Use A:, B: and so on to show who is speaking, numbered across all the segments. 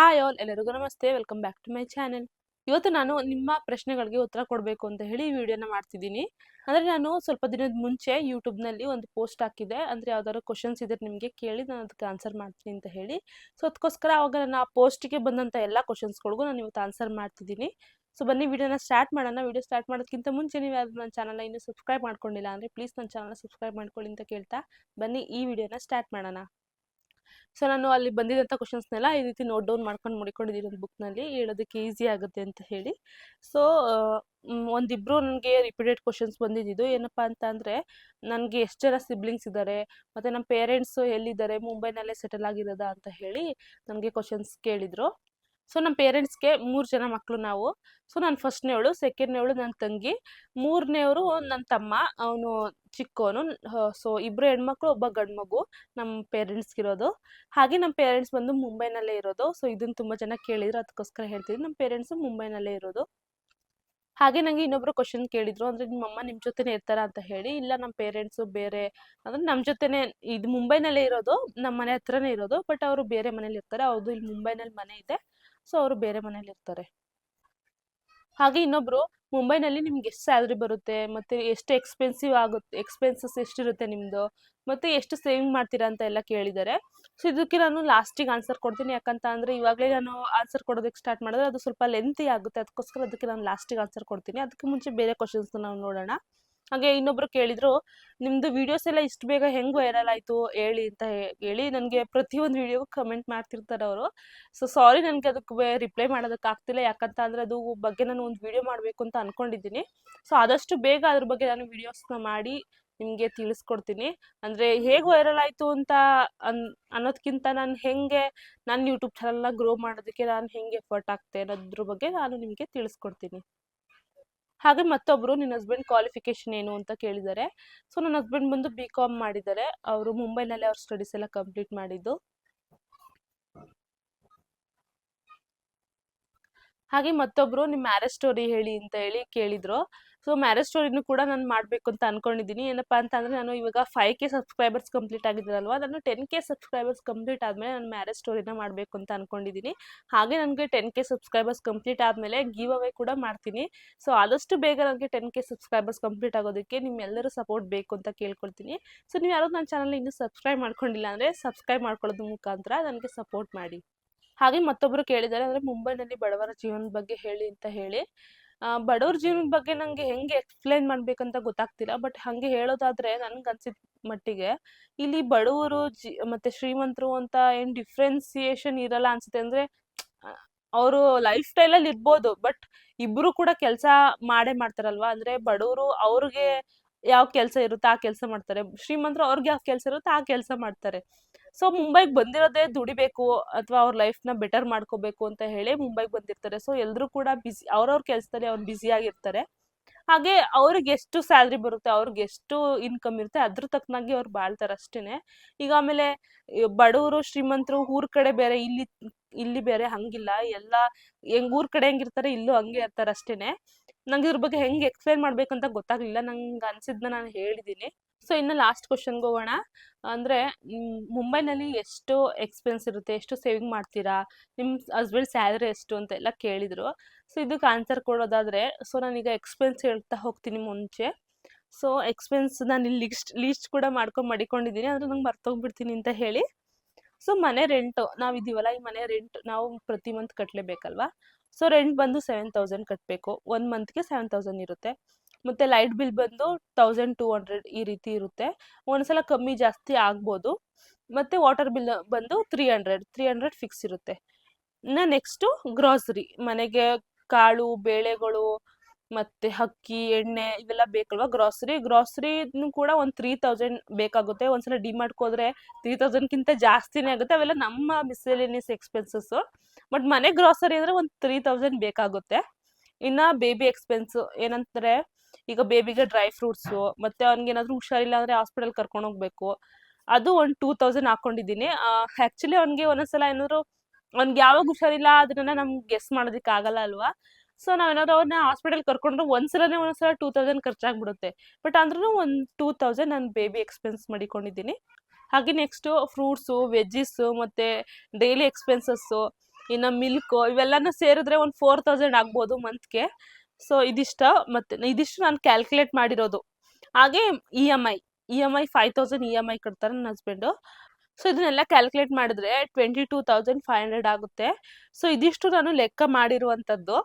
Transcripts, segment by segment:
A: Hi all ಎಲ್ಲರಿಗೂ ನಮಸ್ತೆ welcome back to my channel ಇವತ್ತು ನಾನು ನಿಮ್ಮ ಪ್ರಶ್ನೆಗಳಿಗೆ ಉತ್ತರ ಕೊಡಬೇಕು ಅಂತ ಹೇಳಿ ವಿಡಿಯೋನ ಮಾಡ್ತಿದ್ದೀನಿ. ಅಂದರೆ ನಾನು ಸ್ವಲ್ಪ ದಿನದ ಮುಂಚೆ ಯೂಟ್ಯೂಬ್ನಲ್ಲಿ ಒಂದು ಪೋಸ್ಟ್ ಹಾಕಿದೆ. ಅಂದರೆ ಯಾವ್ದಾದ್ರು ಕ್ವಶನ್ಸ್ ಇದ್ರೆ ನಿಮಗೆ ಕೇಳಿ ನಾನು ಅದಕ್ಕೆ ಆನ್ಸರ್ ಮಾಡ್ತೀನಿ ಅಂತ ಹೇಳಿ. ಸೊ ಅದಕ್ಕೋಸ್ಕರ ಅವಾಗ ನಾನು ಆ ಪೋಸ್ಟಿಗೆ ಬಂದಂಥ ಎಲ್ಲ ಕ್ವಶನ್ಸ್ಗಳಿಗೂ ನಾನು ಇವತ್ತು ಆನ್ಸರ್ ಮಾಡ್ತಿದ್ದೀನಿ. ಸೊ ಬನ್ನಿ ವಿಡಿಯೋನ ಸ್ಟಾರ್ಟ್ ಮಾಡೋಣ. ವಿಡಿಯೋ ಸ್ಟಾರ್ಟ್ ಮಾಡೋದಕ್ಕಿಂತ ಮುಂಚೆ ನೀವು ನನ್ನ ಚಾನಲ್ನ ಇನ್ನೂ ಸಬ್ಸ್ಕ್ರೈಬ್ ಮಾಡ್ಕೊಂಡಿಲ್ಲ ಅಂದರೆ ಪ್ಲೀಸ್ ನನ್ನ ಚಾನಲ್ನ ಸಬ್ಸ್ಕ್ರೈಬ್ ಮಾಡ್ಕೊಳ್ಳಿ ಅಂತ ಕೇಳ್ತಾ ಬನ್ನಿ ಈ ವಿಡಿಯೋನ ಸ್ಟಾರ್ಟ್ ಮಾಡೋಣ. ಸೊ ನಾನು ಅಲ್ಲಿ ಬಂದಿದ್ದಂಥ ಕ್ವಶನ್ಸ್ನೆಲ್ಲ ಈ ರೀತಿ ನೋಟ್ ಡೌನ್ ಮಾಡ್ಕೊಂಡು ಮುಡಿಕೊಂಡಿದ್ದೀನಿ ಒಂದು ಬುಕ್ನಲ್ಲಿ ಹೇಳೋದಕ್ಕೆ ಈಸಿ ಆಗುತ್ತೆ ಅಂತ ಹೇಳಿ. ಸೊ ಒಂದಿಬ್ಬರು ನನಗೆ ರಿಪೀಟೆಡ್ ಕ್ವಶನ್ಸ್ ಬಂದಿದ್ದು ಏನಪ್ಪ ಅಂತ ಅಂದರೆ, ನನಗೆ ಎಷ್ಟು ಜನ ಸಿಬ್ಲಿಂಗ್ಸ್ ಇದ್ದಾರೆ ಮತ್ತು ನಮ್ಮ ಪೇರೆಂಟ್ಸು ಎಲ್ಲಿದ್ದಾರೆ, ಮುಂಬೈನಲ್ಲೇ ಸೆಟಲ್ ಆಗಿರೋದಾ ಅಂತ ಹೇಳಿ ನನಗೆ ಕ್ವಶನ್ಸ್ ಕೇಳಿದರು. ಸೊ ನಮ್ಮ ಪೇರೆಂಟ್ಸ್ಗೆ ಮೂರು ಜನ ಮಕ್ಕಳು ನಾವು. ಸೊ ನಾನು ಫಸ್ಟ್ನೇವಳು ಸೆಕೆಂಡ್ನೇವಳು ನನ್ನ ತಂಗಿ. ಮೂರನೇವರು ನನ್ನ ತಮ್ಮ, ಅವನು ಚಿಕ್ಕವನು ಸೊ ಇಬ್ಬರು ಹೆಣ್ಮಕ್ಳು, ಒಬ್ಬ ಗಂಡು ಮಗು ನಮ್ಮ ಪೇರೆಂಟ್ಸ್ಗಿರೋದು ಹಾಗೆ ನಮ್ಮ ಪೇರೆಂಟ್ಸ್ ಬಂದು ಮುಂಬೈನಲ್ಲೇ ಇರೋದು. ಸೊ ಇದನ್ನು ತುಂಬ ಜನ ಕೇಳಿದ್ರು ಅದಕ್ಕೋಸ್ಕರ ಹೇಳ್ತೀನಿ ನಮ್ಮ ಪೇರೆಂಟ್ಸು ಮುಂಬೈನಲ್ಲೇ ಇರೋದು. ಹಾಗೆ ನನಗೆ ಇನ್ನೊಬ್ರು ಕ್ವಶನ್ ಕೇಳಿದ್ರು. ಅಂದ್ರೆ ನಿಮ್ಮಮ್ಮ ನಿಮ್ಮ ಜೊತೆನೇ ಇರ್ತಾರ ಅಂತ ಹೇಳಿ, ಇಲ್ಲ ನಮ್ಮ ಪೇರೆಂಟ್ಸು ಬೇರೆ, ಅಂದ್ರೆ ನಮ್ಮ ಜೊತೆನೇ, ಇದು ಮುಂಬೈನಲ್ಲೇ ಇರೋದು ನಮ್ಮ ಮನೆ ಹತ್ರನೇ ಇರೋದು ಬಟ್ ಅವರು ಬೇರೆ ಮನೇಲಿ ಇರ್ತಾರೆ. ಅವ್ರದ್ದು ಇಲ್ಲಿ ಮುಂಬೈನಲ್ಲಿ ಮನೆ ಇದೆ. ಸೊ ಅವರು ಬೇರೆ ಮನೇಲಿ ಇರ್ತಾರೆ. ಹಾಗೆ ಇನ್ನೊಬ್ರು ಮುಂಬೈನಲ್ಲಿ ನಿಮ್ಗೆ ಎಷ್ಟು ಸ್ಯಾಲ್ರಿ ಬರುತ್ತೆ, ಮತ್ತೆ ಎಷ್ಟು ಎಕ್ಸ್ಪೆನ್ಸಿವ್ ಆಗುತ್ತೆ ಎಕ್ಸ್ಪೆನ್ಸಸ್ ಎಷ್ಟಿರುತ್ತೆ ನಿಮ್ದು, ಮತ್ತೆ ಎಷ್ಟು ಸೇವಿಂಗ್ ಮಾಡ್ತೀರಾ ಅಂತ ಎಲ್ಲ ಕೇಳಿದ್ದಾರೆ. ಸೊ ಇದಕ್ಕೆ ನಾನು ಲಾಸ್ಟಿಗೆ ಆನ್ಸರ್ ಕೊಡ್ತೀನಿ. ಯಾಕಂತ ಅಂದ್ರೆ ಇವಾಗಲೇ ನಾನು ಆನ್ಸರ್ ಕೊಡೋದಕ್ಕೆ ಸ್ಟಾರ್ಟ್ ಮಾಡಿದ್ರೆ ಅದು ಸ್ವಲ್ಪ ಲೆಂತಿ ಆಗುತ್ತೆ. ಅದಕ್ಕೋಸ್ಕರ ಅದಕ್ಕೆ ನಾನು ಲಾಸ್ಟಿಗೆ ಆನ್ಸರ್ ಕೊಡ್ತೀನಿ. ಅದಕ್ಕೆ ಮುಂಚೆ ಬೇರೆ ಕ್ವಶನ್ಸ್ ನಾವು ನೋಡೋಣ. ಹಾಗೆ ಇನ್ನೊಬ್ರು ಕೇಳಿದ್ರು, ನಿಮ್ದು ವಿಡಿಯೋಸ್ ಎಲ್ಲ ಇಷ್ಟು ಬೇಗ ಹೆಂಗ್ ವೈರಲ್ ಆಯ್ತು? ಹೇಳಿ ಅಂತ ಹೇಳಿ ನನಗೆ ಪ್ರತಿಯೊಂದು ವಿಡಿಯೋಗೂ ಕಮೆಂಟ್ ಮಾಡ್ತಿರ್ತಾರೆ ಅವರು. ಸೊ ಸಾರಿ ನನಗೆ ಅದಕ್ಕೆ ರಿಪ್ಲೈ ಮಾಡೋದಕ್ಕೆ ಆಗ್ತಿಲ್ಲ. ಯಾಕಂತ ಅಂದ್ರೆ ಅದು ಬಗ್ಗೆ ನಾನು ಒಂದು ವಿಡಿಯೋ ಮಾಡಬೇಕು ಅಂತ ಅನ್ಕೊಂಡಿದ್ದೀನಿ. ಸೊ ಆದಷ್ಟು ಬೇಗ ಅದ್ರ ಬಗ್ಗೆ ನಾನು ವಿಡಿಯೋಸ್ನ ಮಾಡಿ ನಿಮಗೆ ತಿಳಿಸ್ಕೊಡ್ತೀನಿ. ಅಂದರೆ ಹೇಗೆ ವೈರಲ್ ಆಯಿತು ಅಂತ ಅನ್ ಅನ್ನೋದಕ್ಕಿಂತ ನಾನು ಹೆಂಗೆ ನನ್ನ ಯೂಟ್ಯೂಬ್ ಚಾನಲ್ನ ಗ್ರೋ ಮಾಡೋದಕ್ಕೆ ನಾನು ಹೆಂಗೆ ಎಫರ್ಟ್ ಆಗ್ತೆ ಅನ್ನೋದ್ರ ಬಗ್ಗೆ ನಾನು ನಿಮಗೆ ತಿಳಿಸ್ಕೊಡ್ತೀನಿ. ಹಾಗೆ ಮತ್ತೊಬ್ರು ನಿನ್ನ ಹಸ್ಬೆಂಡ್ ಕ್ವಾಲಿಫಿಕೇಶನ್ ಏನು ಅಂತ ಕೇಳಿದ್ದಾರೆ. ಸೊ ನನ್ನ ಹಸ್ಬೆಂಡ್ ಬಂದು ಬಿ ಕಾಮ್ ಮಾಡಿದ್ದಾರೆ. ಅವರು ಮುಂಬೈನಲ್ಲಿ ಅವ್ರ ಸ್ಟಡೀಸ್ ಎಲ್ಲ ಕಂಪ್ಲೀಟ್ ಮಾಡಿದ್ದು. ಹಾಗೆ ಮತ್ತೊಬ್ರು ನಿಮ್ಮ ಮ್ಯಾರೇಜ್ ಸ್ಟೋರಿ ಹೇಳಿ ಅಂತ ಹೇಳಿ ಕೇಳಿದ್ರು. ಸೊ ಮ್ಯಾರೇಜ್ ಸ್ಟೋರಿನೂ ಕೂಡ ನಾನು ಮಾಡಬೇಕು ಅಂತ ಅನ್ಕೊಂಡಿದ್ದೀನಿ. ಏನಪ್ಪ ಅಂತ ಅಂದ್ರೆ ನಾನು ಇವಾಗ ಫೈವ್ ಕೆ ಸಬ್ಸ್ಕ್ರೈಬರ್ಸ್ ಕಂಪ್ಲೀಟ್ ಆಗಿದ್ರಲ್ವಾ? ನಾನು ಟೆನ್ ಕೆ ಸಬ್ಸ್ಕ್ರೈಬರ್ಸ್ ಕಂಪ್ಲೀಟ್ ಆದಮೇಲೆ ನಾನು ಮ್ಯಾರೇಜ್ ಸ್ಟೋರಿನ ಮಾಡಬೇಕು ಅಂತ ಅನ್ಕೊಂಡಿದ್ದೀನಿ. ಹಾಗೆ ನನಗೆ ಟೆನ್ ಕೆ ಸಬ್ಸ್ಕ್ರೈಬರ್ಸ್ ಕಂಪ್ಲೀಟ್ ಆದಮೇಲೆ ಗಿವ್ ಅವೇ ಕೂಡ ಮಾಡ್ತೀನಿ. ಸೊ ಆದಷ್ಟು ಬೇಗ ನನಗೆ ಟೆನ್ ಕೆ ಸಬ್ಸ್ಕ್ರೈಬರ್ಸ್ ಕಂಪ್ಲೀಟ್ ಆಗೋದಕ್ಕೆ ನಿಮ್ಮೆಲ್ಲರೂ ಸಪೋರ್ಟ್ ಬೇಕು ಅಂತ ಕೇಳ್ಕೊಳ್ತೀನಿ. ಸೊ ನೀವು ಯಾರು ನನ್ನ ಚಾನಲ್ ಇನ್ನೂ ಸಬ್ಸ್ಕ್ರೈಬ್ ಮಾಡ್ಕೊಂಡಿಲ್ಲ ಅಂದರೆ ಸಬ್ಸ್ಕ್ರೈಬ್ ಮಾಡ್ಕೊಳ್ಳೋದ್ರ ಮುಖಾಂತರ ನನಗೆ ಸಪೋರ್ಟ್ ಮಾಡಿ. ಹಾಗೆ ಮತ್ತೊಬ್ಬರು ಕೇಳಿದ್ದಾರೆ ಅಂದರೆ ಮುಂಬೈನಲ್ಲಿ ಬಡವರ ಜೀವನದ ಬಗ್ಗೆ ಹೇಳಿ ಅಂತ ಹೇಳಿ. ಬಡವ್ರ ಜೀವನದ ಬಗ್ಗೆ ನಂಗೆ ಹೆಂಗೆ ಎಕ್ಸ್ಪ್ಲೈನ್ ಮಾಡ್ಬೇಕಂತ ಗೊತ್ತಾಗ್ತಿಲ್ಲ ಬಟ್ ಹಂಗೆ ಹೇಳೋದಾದ್ರೆ ನನ್ಗೆ ಅನ್ಸಿದ ಮಟ್ಟಿಗೆ ಇಲ್ಲಿ ಬಡವರು ಜಿ, ಮತ್ತೆ ಶ್ರೀಮಂತರು ಅಂತ ಏನ್ ಡಿಫ್ರೆನ್ಸಿಯೇಷನ್ ಇರಲ್ಲ ಅನ್ಸುತ್ತೆ ಅಂದ್ರೆ ಅವರು ಲೈಫ್ ಸ್ಟೈಲ್ ಅಲ್ಲಿ ಇರ್ಬೋದು ಬಟ್ ಇಬ್ರು ಕೂಡ ಕೆಲಸ ಮಾಡೇ ಮಾಡ್ತಾರಲ್ವಾ? ಅಂದ್ರೆ ಬಡವರು ಅವ್ರಿಗೆ ಯಾವ ಕೆಲಸ ಇರುತ್ತೆ ಆ ಕೆಲಸ ಮಾಡ್ತಾರೆ, ಶ್ರೀಮಂತರು ಅವ್ರಿಗೆ ಯಾವ ಕೆಲಸ ಇರುತ್ತೆ ಆ ಕೆಲಸ ಮಾಡ್ತಾರೆ. ಸೊ ಮುಂಬೈಗೆ ಬಂದಿರೋದೇ ದುಡಿಬೇಕು ಅಥವಾ ಅವ್ರ ಲೈಫ್ನ ಬೆಟರ್ ಮಾಡ್ಕೋಬೇಕು ಅಂತ ಹೇಳಿ ಮುಂಬೈಗೆ ಬಂದಿರ್ತಾರೆ. ಸೊ ಎಲ್ಲರೂ ಕೂಡ ಬಿಸಿ ಅವ್ರವ್ರ ಕೆಲಸದಲ್ಲಿ ಅವ್ರು ಬ್ಯುಸಿ ಆಗಿರ್ತಾರೆ. ಹಾಗೆ ಅವ್ರಿಗೆ ಎಷ್ಟು ಸ್ಯಾಲ್ರಿ ಬರುತ್ತೆ, ಅವ್ರಿಗೆ ಎಷ್ಟು ಇನ್ಕಮ್ ಇರುತ್ತೆ ಅದ್ರ ತಕ್ಕನಾಗಿ ಅವ್ರು ಬಾಳ್ತಾರೆ ಅಷ್ಟೇನೆ. ಈಗ ಆಮೇಲೆ ಬಡವರು, ಶ್ರೀಮಂತರು ಊರ್ ಕಡೆ ಬೇರೆ ಇಲ್ಲಿ ಇಲ್ಲಿ ಬೇರೆ ಹಂಗಿಲ್ಲ. ಎಲ್ಲ ಹೆಂಗ್ ಊರ್ ಕಡೆ ಹೆಂಗಿರ್ತಾರೆ ಇಲ್ಲೂ ಹಂಗೆ ಇರ್ತಾರೆ ಅಷ್ಟೇನೆ. ನಂಗೆ ಇದ್ರ ಬಗ್ಗೆ ಹೆಂಗೆ ಎಕ್ಸ್ಪ್ಲೈನ್ ಮಾಡ್ಬೇಕಂತ ಗೊತ್ತಾಗ್ಲಿಲ್ಲ. ನಂಗೆ ಅನ್ಸಿದ್ನ ನಾನು ಹೇಳಿದ್ದೀನಿ ಸೊ ಇನ್ನು ಲಾಸ್ಟ್ ಕ್ವಶನ್ಗೆ ಹೋಗೋಣ. ಅಂದರೆ ಮುಂಬೈನಲ್ಲಿ ಎಷ್ಟು ಎಕ್ಸ್ಪೆನ್ಸ್ ಇರುತ್ತೆ? ಎಷ್ಟು ಸೇವಿಂಗ್ ಮಾಡ್ತೀರಾ? ನಿಮ್ಮ ಹಸ್ಬೆಂಡ್ ಸ್ಯಾಲ್ರಿ ಎಷ್ಟು ಅಂತ ಎಲ್ಲ ಕೇಳಿದರು. ಸೊ ಇದಕ್ಕೆ ಆನ್ಸರ್ ಕೊಡೋದಾದರೆ ಸೊ ನಾನೀಗ ಎಕ್ಸ್ಪೆನ್ಸ್ ಹೇಳ್ತಾ ಹೋಗ್ತೀನಿ ಮುಂಚೆ. ಸೊ ಎಕ್ಸ್ಪೆನ್ಸ್ ನಾನು ಇಲ್ಲಿ ಲಿಸ್ಟ್ ಲೀಸ್ಟ್ ಕೂಡ ಮಾಡ್ಕೊಂಡು ಮಡಿಕೊಂಡಿದ್ದೀನಿ ಅಂದರೆ ನಂಗೆ ಮರ್ತೋಗ್ಬಿಡ್ತೀನಿ ಅಂತ ಹೇಳಿ. ಸೊ ಮನೆ ರೆಂಟು ನಾವು ಇದೀವಲ್ಲ ಈ ಮನೆ ರೆಂಟ್ ನಾವು ಪ್ರತಿ ಮಂತ್ ಕಟ್ಟಲೇಬೇಕಲ್ವಾ ಸೊ ರೆಂಟ್ ಬಂದು ಸೆವೆನ್ ತೌಸಂಡ್ ಕಟ್ಟಬೇಕು ಒಂದು ಮಂತ್ಗೆ ಸೆವೆನ್ ತೌಸಂಡ್ ಇರುತ್ತೆ. ಮತ್ತು ಲೈಟ್ ಬಿಲ್ ಬಂದು ತೌಸಂಡ್ ಟೂ ಹಂಡ್ರೆಡ್ ಈ ರೀತಿ ಇರುತ್ತೆ. ಒಂದ್ಸಲ ಕಮ್ಮಿ ಜಾಸ್ತಿ ಆಗ್ಬೋದು. ಮತ್ತು ವಾಟರ್ ಬಿಲ್ ಬಂದು three hundred three hundred fix ಇರುತ್ತೆ. ಇನ್ನು ನೆಕ್ಸ್ಟು ಗ್ರಾಸರಿ ಮನೆಗೆ ಕಾಳು, ಬೇಳೆಗಳು ಮತ್ತು ಅಕ್ಕಿ, ಎಣ್ಣೆ ಇವೆಲ್ಲ ಬೇಕಲ್ವಾ ಗ್ರಾಸರಿ ಗ್ರಾಸರಿ ಕೂಡ ಒಂದು ತ್ರೀ ತೌಸಂಡ್ ಬೇಕಾಗುತ್ತೆ. ಒಂದ್ಸಲ ಡಿಮಾರ್ಟ್ಗೆ ಹೋದ್ರೆ ತ್ರೀ ತೌಸಂಡ್ಗಿಂತ ಜಾಸ್ತಿನೇ ಆಗುತ್ತೆ. ಅವೆಲ್ಲ ನಮ್ಮ ಮಿಸ್ಸೆಲಿನಿಸ್ ಎಕ್ಸ್ಪೆನ್ಸಸ್ಸು ಬಟ್ ಮನೆ ಗ್ರಾಸರಿ ಅಂದರೆ ಒಂದು ತ್ರೀ ತೌಸಂಡ್ ಬೇಕಾಗುತ್ತೆ. ಇನ್ನು ಬೇಬಿ ಎಕ್ಸ್ಪೆನ್ಸು ಏನಂತಾರೆ ಈಗ ಬೇಬಿಗೆ ಡ್ರೈ ಫ್ರೂಟ್ಸು ಮತ್ತು ಏನಾದ್ರು ಹುಷಾರಿಲ್ಲ ಅಂದರೆ ಹಾಸ್ಪಿಟಲ್ ಕರ್ಕೊಂಡು ಹೋಗ್ಬೇಕು. ಅದು ಒಂದು ಟೂ ತೌಸಂಡ್ ಹಾಕೊಂಡಿದ್ದೀನಿ. ಆ್ಯಕ್ಚುಲಿ ಅವ್ನಿಗೆ ಒಂದೊಂದ್ಸಲ ಏನಾದ್ರು, ಅವ್ನಿಗೆ ಯಾವಾಗ ಹುಷಾರಿಲ್ಲ ಅದನ್ನ ನಮ್ಗೆ ಗೆಸ್ ಮಾಡೋದಕ್ಕೆ ಆಗಲ್ಲ ಅಲ್ವಾ? ಸೊ ನಾವೇನಾದ್ರು ಅವ್ರನ್ನ ಹಾಸ್ಪಿಟಲ್ ಕರ್ಕೊಂಡ್ರೆ ಒಂದ್ಸಲನೇ ಒಂದ್ಸಲ ಟೂ ತೌಸಂಡ್ ಖರ್ಚಾಗ್ಬಿಡುತ್ತೆ. ಬಟ್ ಅಂದ್ರೂ ಒಂದು ಟೂ ತೌಸಂಡ್ ನಾನು ಬೇಬಿ ಎಕ್ಸ್ಪೆನ್ಸ್ ಮಾಡಿಕೊಂಡಿದ್ದೀನಿ. ಹಾಗೆ ನೆಕ್ಸ್ಟು ಫ್ರೂಟ್ಸು ವೆಜ್ಜಿಸ್ಸು ಮತ್ತು ಡೈಲಿ ಎಕ್ಸ್ಪೆನ್ಸಸ್ಸು ಇನ್ನು ಮಿಲ್ಕು ಇವೆಲ್ಲನೂ ಸೇರಿದ್ರೆ ಒಂದು ಫೋರ್ ತೌಸಂಡ್ ಆಗ್ಬೋದು ಮಂತ್ಗೆ ಸೊ ಇದಿಷ್ಟ ಮತ್ತೆ ಇದಿಷ್ಟು ನಾನು ಕ್ಯಾಲ್ಕುಲೇಟ್ ಮಾಡಿರೋದು. ಹಾಗೆ E M I E M I five thousand E M I ಕಟ್ತಾರೆ ನನ್ನ ಹಸ್ಬೆಂಡು ಸೊ ಇದನ್ನೆಲ್ಲ ಕ್ಯಾಲ್ಕುಲೇಟ್ ಮಾಡಿದ್ರೆ twenty two thousand five hundred ಆಗುತ್ತೆ. ಸೊ ಇದಿಷ್ಟು ನಾನು ಲೆಕ್ಕ ಮಾಡಿರುವಂಥದ್ದು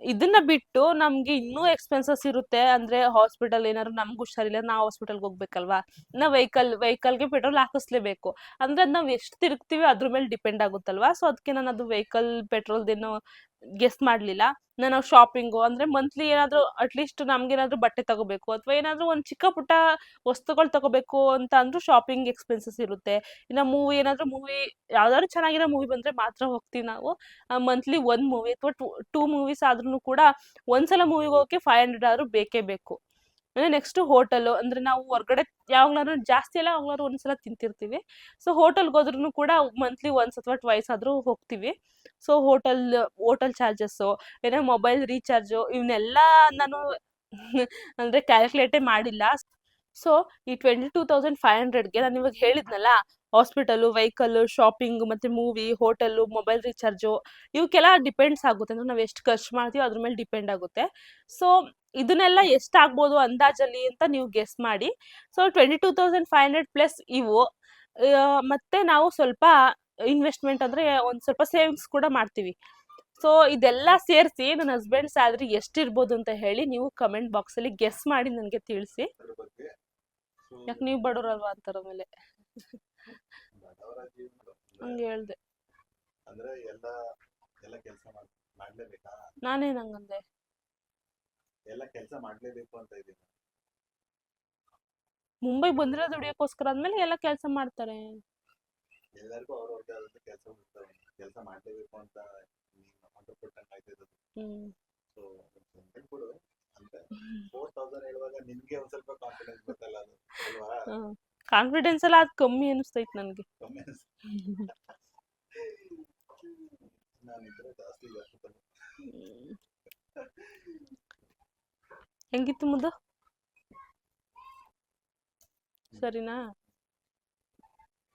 A: ಇದನ್ನ ಬಿಟ್ಟು ನಮ್ಗೆ ಇನ್ನೂ ಎಕ್ಸ್ಪೆನ್ಸಸ್ ಇರುತ್ತೆ. ಅಂದ್ರೆ ಹಾಸ್ಪಿಟಲ್ ಏನಾದ್ರು ನಮ್ಗೆ ಹುಷಾರಿಲ್ಲ, ನಾವು ಹಾಸ್ಪಿಟಲ್ಗೆ ಹೋಗ್ಬೇಕಲ್ವಾ? ನಾ ವೆಹಿಕಲ್ ವೆಹಿಕಲ್ಗೆ ಪೆಟ್ರೋಲ್ ಹಾಕಿಸ್ಲೇಬೇಕು. ಅಂದ್ರೆ ಅದ್ ನಾವು ಎಷ್ಟು ತಿರುಗ್ತೀವಿ ಅದ್ರ ಮೇಲೆ ಡಿಪೆಂಡ್ ಆಗುತ್ತಲ್ವಾ? ಸೊ ಅದಕ್ಕೆ ನಾನು ಅದು ವೆಹಿಕಲ್ ಪೆಟ್ರೋಲ್ದೇನು ಗೆಸ್ ಮಾಡ್ಲಿಲ್ಲ. ನಾವು ಶಾಪಿಂಗ್ ಅಂದ್ರೆ ಮಂತ್ಲಿ ಏನಾದ್ರು ಅಟ್ಲೀಸ್ಟ್ ನಮ್ಗೇನಾದ್ರು ಬಟ್ಟೆ ತಗೋಬೇಕು ಅಥವಾ ಏನಾದ್ರು ಒಂದು ಚಿಕ್ಕ ಪುಟ್ಟ ವಸ್ತುಗಳು ತಗೋಬೇಕು ಅಂತ ಅಂದ್ರೂ ಶಾಪಿಂಗ್ ಎಕ್ಸ್ಪೆನ್ಸಸ್ ಇರುತ್ತೆ. ಇನ್ನ ಮೂವಿ ಏನಾದ್ರು ಮೂವಿ ಯಾವ್ದಾದ್ರು ಚೆನ್ನಾಗಿರೋ ಮೂವಿ ಬಂದ್ರೆ ಮಾತ್ರ ಹೋಗ್ತೀವಿ ನಾವು. ಮಂತ್ಲಿ ಒಂದು ಮೂವಿ ಅಥವಾ ಟೂ ಟೂ ಮೂವೀಸ್ ಆದ್ರೂ ಕೂಡ ಒಂದ್ಸಲ ಮೂವಿಗೆ ಹೋಗಕ್ಕೆ ಫೈವ್ ಹಂಡ್ರೆಡ್ ಆದ್ರೂ ಬೇಕೇ ಬೇಕು. ಅಂದರೆ ನೆಕ್ಸ್ಟ್ ಹೋಟೆಲ್ ಅಂದರೆ ನಾವು ಹೊರಗಡೆ ಯಾವಾಗ್ಲಾರು ಜಾಸ್ತಿ ಎಲ್ಲ ಯಾವಾಗ್ಲಾದ್ರು ಒಂದ್ಸಲ ತಿಂತಿರ್ತೀವಿ. ಸೊ ಹೋಟೆಲ್ಗೆ ಹೋದ್ರೂ ಕೂಡ ಮಂತ್ಲಿ ಒನ್ಸ್ ಅಥವಾ ಟ್ವೈಸ್ ಆದರೂ ಹೋಗ್ತೀವಿ. ಸೊ ಹೋಟೆಲ್ ಹೋಟೆಲ್ ಚಾರ್ಜಸ್ಸು ಏನೋ ಮೊಬೈಲ್ ರೀಚಾರ್ಜು ಇವನ್ನೆಲ್ಲ ನಾನು ಅಂದರೆ ಕ್ಯಾಲ್ಕುಲೇಟೇ ಮಾಡಿಲ್ಲ. ಸೊ ಈ ಟ್ವೆಂಟಿ ಟೂ ತೌಸಂಡ್ ಫೈವ್ ಹಂಡ್ರೆಡ್ಗೆ ನಾನು ಇವಾಗ ಹೇಳಿದ್ನಲ್ಲ ಹಾಸ್ಪಿಟಲು ವೆಹಿಕಲ್ಲು ಶಾಪಿಂಗ್ ಮತ್ತು ಮೂವಿ ಹೋಟೆಲ್ಲು ಮೊಬೈಲ್ ರೀಚಾರ್ಜು ಇವಕ್ಕೆಲ್ಲ ಡಿಪೆಂಡ್ಸ್ ಆಗುತ್ತೆ. ಅಂದರೆ ನಾವು ಎಷ್ಟು ಖರ್ಚು ಮಾಡ್ತೀವಿ ಅದ್ರ ಮೇಲೆ ಡಿಪೆಂಡ್ ಆಗುತ್ತೆ. ಸೊ ಇದನ್ನೆಲ್ಲ ಎಷ್ಟಾಗ್ಬೋದು ಅಂದಾಜಲ್ಲಿ ಅಂತ ನೀವು ಗೆಸ್ ಮಾಡಿ. So twenty two thousand five hundred plus ಇವು ಮತ್ತೆ ನಾವು ಸ್ವಲ್ಪ ಇನ್ವೆಸ್ಟ್ಮೆಂಟ್ ಅಂದರೆ ಒಂದು ಸ್ವಲ್ಪ ಸೇವಿಂಗ್ಸ್ ಕೂಡ ಮಾಡ್ತೀವಿ. ಸೊ ಇದೆಲ್ಲ ಸೇರಿಸಿ ನನ್ನ ಹಸ್ಬೆಂಡ್ ಸ್ಯಾಲ್ರಿ ಎಷ್ಟಿರ್ಬೋದು ಅಂತ ಹೇಳಿ ನೀವು ಕಮೆಂಟ್ ಬಾಕ್ಸಲ್ಲಿ ಗೆಸ್ ಮಾಡಿ ನನಗೆ ತಿಳಿಸಿ. ಯಾಕೆ ನೀವು ಬಡವರಲ್ವಾ ಅಂತಾರ ಮೇಲೆ ಹಂಗೆ ಹೇಳ್ದೆ.
B: ಅಂದ್ರೆ ಎಲ್ಲ ಕೆಲಸ ಮಾಡ್ಲೇಬೇಕಾ ಅಂತ ಇದೀನಿ
A: ಮುಂಬೈ ಬಂದ್ರೆ ದುಡಿಯೋಕ್ಕೋಸ್ಕರ ಆದ್ಮೇಲೆ ಎಲ್ಲ ಕೆಲಸ ಮಾಡ್ತಾರೆ.
B: ಎಲ್ಲರಿಗೂ ಅವ್ರವ್ರದ್ದೇ ಆದಂತ ಕೆಲಸ ಇರ್ತವೆ ಕೆಲಸ ಮಾಡ್ಲೇಬೇಕು ಅಂತ ಹಂಡ್ರೆಡ್ ಪರ್ಸೆಂಟ್ ಆಯ್ತಿರೋದು
A: ಹ್ಮ್.
B: ಸೊ ಕೊಡು ಅಂತ. ಫೋರ್ ತೌಸಂಡ್ ಹೇಳುವಾಗ ನಿನ್ಗೆ ಒಂದ್ ಸ್ವಲ್ಪ ಕಾನ್ಫಿಡೆನ್ಸ್ ಗೊತ್ತಲ್ಲ ಅದು ಅಲ್ವಾ?
A: ಕಾನ್ಫಿಡೆನ್ಸ್ ಎಲ್ಲ ಅದು ಕಮ್ಮಿ ಅನಿಸ್ತೈತೆ ನನಗೆ.
B: ಕಮ್ಮಿ ನಾನಿದ್ರೆ ಜಾಸ್ತಿ ಜಾಸ್ತಿ.
A: ಹೆಂಗಿತ್ತು ಮುದ್ದು? ಸರಿನಾ?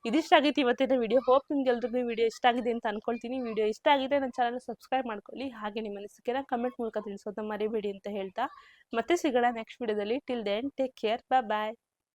A: ಇದಿಷ್ಟ ಆಗೈತಿ ಇವತ್ತಿನ ವಿಡಿಯೋ ಹೋಪ್ ನಿಮ್ಗೆಲ್ರಿಗೂ ವಿಡಿಯೋ ಇಷ್ಟ ಆಗಿದೆ ಅಂತ ಅನ್ಕೊಳ್ತೀನಿ. ವಿಡಿಯೋ ಇಷ್ಟ ಆಗಿದೆ ನನ್ನ ಚಾನಲ್ ಸಬ್ಸ್ಕ್ರೈಬ್ ಮಾಡ್ಕೊಳ್ಳಿ. ಹಾಗೆ ನಿಮ್ಮ ಅನಿಸಿಕೆನ ಕಮೆಂಟ್ ಮೂಲಕ ತಿಳಿಸೋದನ್ನ ಮರಿಬೇಡಿ ಅಂತ ಹೇಳ್ತಾ. ಮತ್ತೆ ಸಿಗೋಣ ನೆಕ್ಸ್ಟ್ ವಿಡಿಯೋದಲ್ಲಿ till then take care bye bye